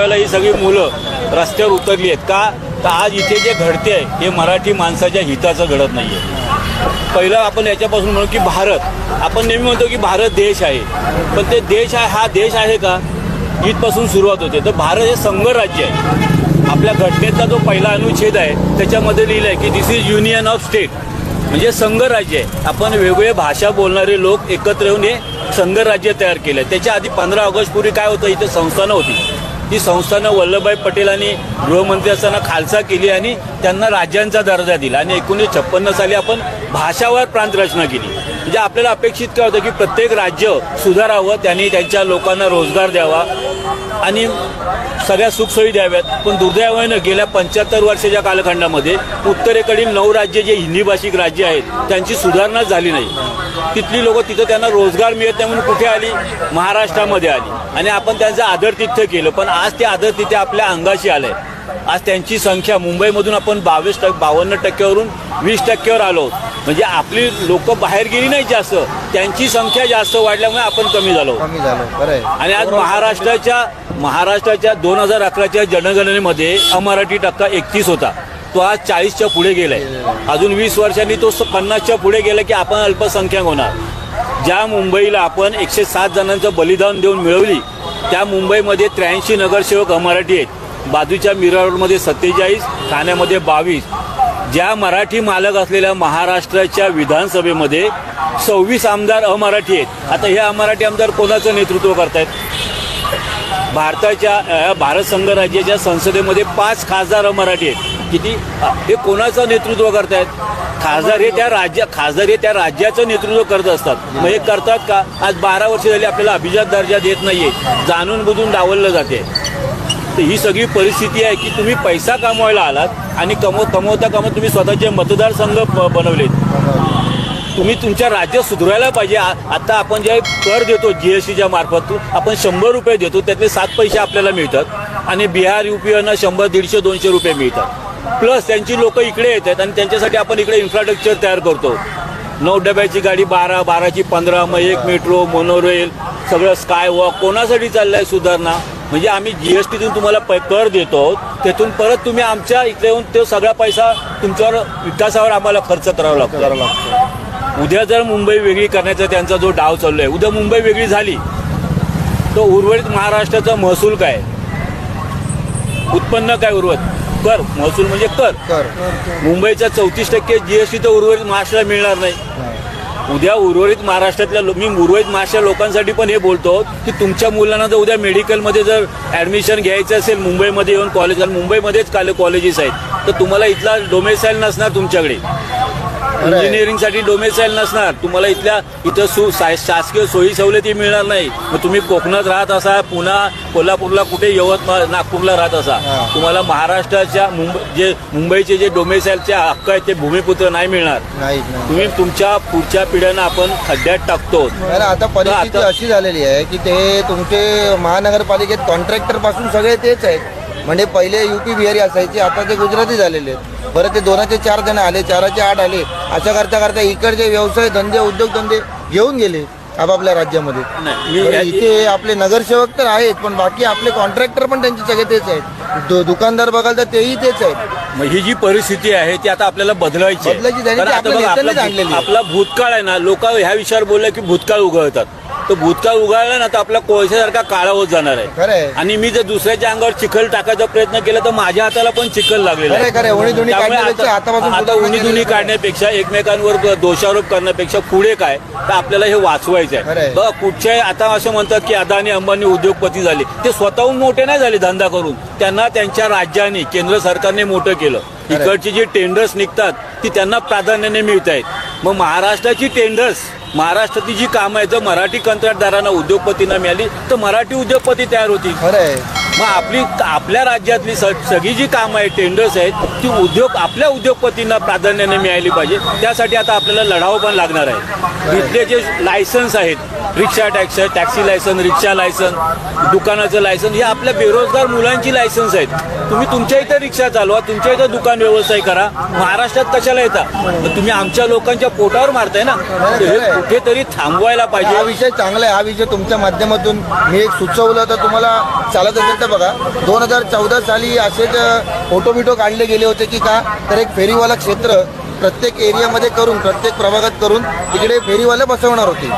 वेळेला ही सगळी मुलं रस्त्यावर उतरली आहेत. का? तर आज इथे जे घडते आहे हे मराठी माणसाच्या हिताचं घडत नाही आहे पहिलं आपण याच्यापासून म्हणू की भारत. आपण नेहमी म्हणतो की भारत देश आहे. पण ते देश आहे हा देश आहे का? इथपासून सुरुवात होते. तर भारत हे संघराज्य आहे. आपल्या घटनेतला जो पहिला अनुच्छेद आहे त्याच्यामध्ये लिहिलं आहे की this is union of state म्हणजे संघराज्य आहे. आपण वेगवेगळ्या भाषा बोलणारे लोक एकत्र येऊन हे संघराज्य तयार केलं त्याच्या आधी पंधरा ऑगस्ट पूर्वी काय होतं? इथे संस्थानं होती. ही संस्थानं वल्लभभाई पटेलांनी गृहमंत्री असताना खालसा केली आणि त्यांना राज्यांचा दर्जा दिला. आणि एकोणीसशे छप्पन्न साली आपण भाषावर प्रांत रचना केली. म्हणजे आपल्याला अपेक्षित काय होतं की प्रत्येक राज्य सुधारावं त्यांनी त्यांच्या लोकांना रोजगार द्यावा आणि सगळ्या सुखसोयी द्याव्यात. पण दुर्दैवानं गेल्या पंच्याहत्तर वर्षाच्या कालखंडामध्ये उत्तरेकडील नऊ राज्य जे हिंदी भाषिक राज्य आहेत त्यांची सुधारणा झाली नाही. तिथली लोक तिथं त्यांना रोजगार मिळत नाही म्हणून कुठे आली? महाराष्ट्रामध्ये आली. आणि आपण त्यांचं आदरतिथ्य केलं. पण आज ते आदरतिथ्य आपल्या अंगाशी आलंय. आज त्यांची संख्या मुंबईमधून आपण बावीस टक्के बावन्न टक्क्यावरून वीस टक्क्यावर आलो. म्हणजे आपली लोक बाहेर गेली नाही जास्त. त्यांची संख्या जास्त वाढल्यामुळे आपण कमी झालो. कमी झालं आणि आज महाराष्ट्राच्या महाराष्ट्राच्या दोन हजार अकराच्या जनगणनेमध्ये अमराठी टक्का एकतीस होता. तो आज चाळीसच्या पुढे गेलाय. अजून वीस वर्षांनी तो पन्नासच्या पुढे गेला की आपण अल्पसंख्याक होणार. ज्या मुंबईला आपण एकशे सात जणांचं बलिदान देऊन मिळवली त्या मुंबईमध्ये त्र्याऐंशी नगरसेवक अमराठी आहेत. बाजूच्या मिरर रोडमध्ये सत्तेचाळीस ठाण्यामध्ये बावीस. ज्या मराठी मालक असलेल्या महाराष्ट्राच्या विधानसभेमध्ये सव्वीस आमदार अमराठी आहेत. आता हे अमराठी आमदार कोणाचं नेतृत्व करतायत? भारताच्या भारत संघ राज्याच्या संसदेमध्ये पाच खासदार मराठी आहेत. किती? हे कोणाचं नेतृत्व करतायत? खासदार हे त्या राज्य खासदार हे त्या राज्याचं नेतृत्व करत असतात. मग हे करतात का? आज बारा वर्ष झाली आपल्याला अभिजात दर्जा देत नाहीये. जाणून बुजून डावललं जाते. तर ही सगळी परिस्थिती आहे की तुम्ही पैसा कमवायला आलात आणि कमव कमवता कमवत तुम्ही स्वतःचे मतदारसंघ ब- बनवलेत. तुम्ही तुमच्या राज्य सुधारायला पाहिजे. आता आपण जे कर देतो जी एस टीच्या मार्फत आपण शंभर रुपये देतो त्यातले सात पैसे आपल्याला मिळतात आणि बिहार युपीना शंभर दीडशे दोनशे रुपये मिळतात. प्लस त्यांची लोक इकडे येतात आणि त्यांच्यासाठी आपण इकडे इन्फ्रास्ट्रक्चर तयार करतो. नऊ डब्याची गाडी बारा बाराची पंधरा मग एक मेट्रो मोनोरेल सगळं स्काय वॉक कोणासाठी चाललंय सुधारणा? म्हणजे आम्ही जीएसटीतून तुम्हाला पै कर देतो त्यातून परत तुम्ही आमच्या इकडे येऊन तो सगळा पैसा तुमच्यावर विकासावर आम्हाला खर्च करावा लागतो. करावं लागतं. उद्या जर मुंबई वेगळी करण्याचा त्यांचा जो डाव चालू आहे उद्या मुंबई वेगळी झाली तर उर्वरित महाराष्ट्राचा महसूल काय? उत्पन्न काय उर्वरित? कर महसूल म्हणजे कर. कर. मुंबईचा चौतीस टक्के जीएसटी तर उर्वरित महाराष्ट्राला मिळणार नाही. उद्या उर्वरित महाराष्ट्रातल्या मी उर्वरित महाराष्ट्र लोकांसाठी पण हे बोलतो की तुमच्या मुलांना जर उद्या मेडिकलमध्ये जर ॲडमिशन घ्यायचं असेल मुंबईमध्ये येऊन कॉलेज मुंबईमध्येच काल कॉलेजेस आहेत. तर तुम्हाला इथला डोमेसाईल नसणार तुमच्याकडे. इंजिनिअरिंगसाठी डोमेसाईल नसणार. तुम्हाला इथल्या इथं सु शासकीय सोयी सवलती मिळणार नाही. मग तुम्ही कोकणात राहत असा पुन्हा कोल्हापूरला कुठे यवतमाळ नागपूरला राहत असा. तुम्हाला महाराष्ट्राच्या मुंबई जे मुंबईचे जे डोमेसाईलचे हक्क आहेत ते भूमिपुत्र नाही मिळणार. तुम्ही तुमच्या पुढच्या पिढ्यांना आपण खड्ड्यात टाकतो. आता परिस्थिती अशी झालेली आहे की ते तुमचे महानगरपालिकेत कॉन्ट्रॅक्टरपासून सगळे तेच आहेत. म्हणजे पहिले युपी बिहारी असायचे आता ते गुजराती झालेले आहेत. बरं ते दोनाचे चार जण आले चाराचे आठ आले. असं करता करता इकडचे व्यवसाय धंदे उद्योगधंदे घेऊन गेले आपापल्या राज्यामध्ये. इथे आपले नगरसेवक तर आहेत पण बाकी आपले कॉन्ट्रॅक्टर पण त्यांचे सगळे तेच आहेत. दुकानदार बघाल तर तेही तेच आहेत. मग ही जी परिस्थिती आहे ती आता आपल्याला. बदलायची. आपला भूतकाळ आहे ना लोक ह्या विषयावर बोलले की भूतकाळ उघडतात तर भूतकाळ उघडला ना तर आपला कोळशासारखा काळा होत जाणार आहे. आणि मी जर दुसऱ्याच्या अंगावर चिखल टाकायचा प्रयत्न केला तर माझ्या हाताला पण चिखल लागलेला आता- केलेली आहे. काढण्यापेक्षा एकमेकांवर दोषारोप करण्यापेक्षा पुढे काय तर आपल्याला हे वाचवायचं आहे. बघा कुठच्याही आता असं म्हणतात की अदानी अंबानी उद्योगपती झाले ते स्वतःहून मोठे नाही झाले धंदा करून त्यांना त्यांच्या राज्याने केंद्र सरकारने मोठं केलं. इकडची जी टेंडर्स निघतात ती त्यांना प्राधान्याने मिळत आहेत मग महाराष्ट्राची टेंडर्स महाराष्ट्रातली जी कामं आहेत जर मराठी कंत्राटदारांना उद्योगपतींना मिळाली तर मराठी उद्योगपती तयार होतील. खरं आहे मग आपली आपल्या राज्यातली सगळी जी कामं आहेत टेंडर्स आहेत ती उद्योग आपल्या उद्योगपतींना प्राधान्याने मिळाली पाहिजे. त्यासाठी आता आपल्याला लढावं पण लागणार आहे. इथले जे लायसन्स आहेत रिक्षा टॅक्स टॅक्सी लायसन रिक्षा लायसन दुकानाचं लायसन हे आपल्या बेरोजगार मुलांची लायसन्स आहेत. तुम्ही तुमच्या इथं रिक्षा चालवा तुमच्या इथं दुकान व्यवसाय करा. महाराष्ट्रात कशाला येता? तर तुम्ही आमच्या लोकांच्या पोटावर मारताय ना? हे कुठेतरी थांबवायला पाहिजे. हा विषय चांगला आहे. हा विषय तुमच्या माध्यमातून मी एक सुचवलं तर तुम्हाला चालत असेल तर बघा दोन हजार चौदा साली असेच फोटो बिटो काढले गेले होते की का? तर एक फेरीवाला क्षेत्र प्रत्येक एरियामध्ये करून प्रत्येक प्रभागात करून तिकडे फेरीवाले बसवणार होते.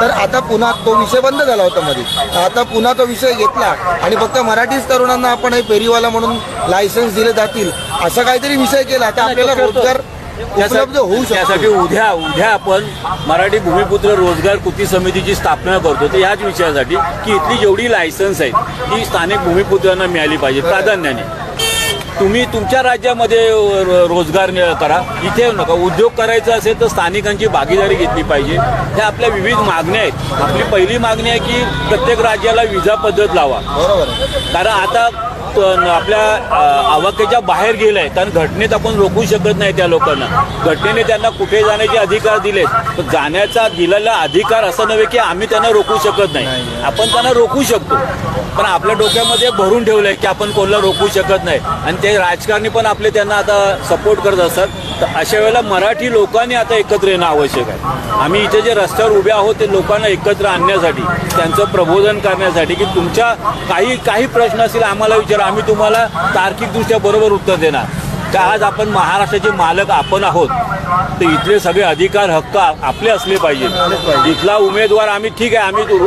तर आता पुन्हा तो विषय बंद झाला होता मध्ये. आता पुन्हा तो विषय घेतला आणि फक्त मराठीच तरुणांना आपण हे फेरीवाला म्हणून लायसन्स दिले जातील असा काहीतरी विषय केला. तर आपल्याला रोजगार उपलब्ध होऊ त्यासाठी उद्या उद्या आपण मराठी भूमिपुत्र रोजगार कृती समितीची स्थापना करतो. तर याच विषयासाठी की इथली जेवढी लायसन्स आहेत ती स्थानिक भूमिपुत्रांना मिळाली पाहिजे प्राधान्याने. तुम्ही तुमच्या राज्यामध्ये रोजगार करा. इथे येऊ नका. उद्योग करायचा असेल तर स्थानिकांची भागीदारी घेतली पाहिजे. ह्या आपल्या विविध मागण्या आहेत. आपली पहिली मागणी आहे की प्रत्येक राज्याला विजा पद्धत लावा. कारण आता आपल्या आवाक्याच्या बाहेर गेलाय. कारण घटनेत आपण रोखू शकत नाही त्या लोकांना. घटनेने त्यांना कुठे जाण्याचे अधिकार दिलेत. तर जाण्याचा दिलेला अधिकार असं नव्हे की आम्ही त्यांना रोखू शकत नाही. आपण त्यांना रोखू शकतो. पण आपल्या डोक्यामध्ये भरून ठेवलंय की आपण कोणाला रोखू शकत नाही. आणि ते राजकारणी पण आपले त्यांना आता सपोर्ट करत असतात. तर अशा वेळेला मराठी लोकांनी आता एकत्र येणं आवश्यक आहे. आम्ही इथे जे रस्त्यावर उभे आहोत ते लोकांना एकत्र आणण्यासाठी त्यांचं प्रबोधन करण्यासाठी की तुमच्या काही काही प्रश्न असतील आम्हाला विचारा. आम्ही तुम्हाला तार्किकदृष्ट्या बरोबर उत्तर देणार. का आज आपण महाराष्ट्राचे मालक आपण आहोत. तर इथले सगळे अधिकार हक्क आपले असले पाहिजेत. इथला उमेदवार आम्ही ठीक आहे आम्ही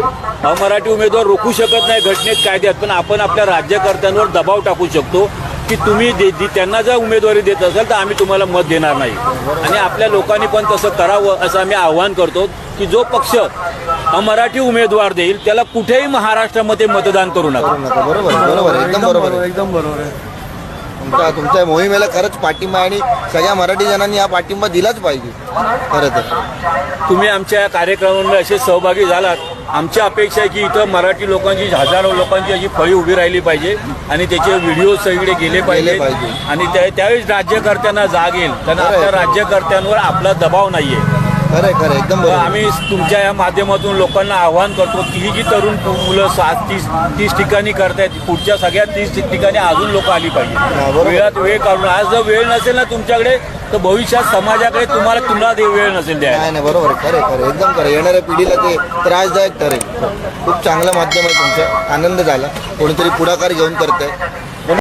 मराठी उमेदवार रोखू शकत नाही घटनेत कायद्यात पण आपण आपल्या राज्यकर्त्यांवर दबाव टाकू शकतो. की तुम्ही दे- दे- त्यांना जर उमेदवारी देत असाल तर आम्ही तुम्हाला मत देणार नाही. आणि आपल्या लोकांनी पण तसं करावं असं आम्ही आव्हान करतो की जो पक्ष अमराठी उमेदवार देईल त्याला कुठेही महाराष्ट्रामध्ये मतदान करू नका. नका. बरोबर आहे, बरोबर आहे, एकदम बरोबर आहे. एकदम बरोबर आहे. तुमच्या तुमच्या मोहिमेला खरंच पाठिंबा आहे आणि सगळ्या मराठी जणांनी हा पाठिंबा दिलाच पाहिजे. खरं तर. तुम्ही आमच्या या कार्यक्रमामध्ये असे सहभागी झालात. आमची अपेक्षा आहे की इथं मराठी लोकांची हजारो लोकांची अशी फळी उभी राहिली पाहिजे आणि त्याचे व्हिडिओ सगळे गेले पाहिजे. पाहिजे. आणि त्या- त्यावेळेस राज्यकर्त्यांना जाग येईल. कारण आहे. आपल्या राज्यकर्त्यांवर आपला दबाव नाहीये. खरं आहे, खरं एकदम बरोबर. आम्ही तुमच्या या माध्यमातून लोकांना आव्हान करतो की ही जी तरुण मुलं सात तीस तीस ठिकाणी करतायत पुढच्या सगळ्या तीस ठिकाणी अजून लोक आली बरोबर. पाहिजे वेळात वेळ काढून आज जर वेळ नसेल ना तुमच्याकडे तर भविष्यात समाजाकडे तुम्हाला तुम्हाला ते वेळ नसेल द्यायला. नाही नाही बरोबर आहे. खरं खरं एकदम खरं. येणाऱ्या पिढीला ते त्रासदायक ठरेल खूप चांगलं माध्यम आहे तुमचं. आनंद झाला. कोणीतरी पुढाकार घेऊन करतंय.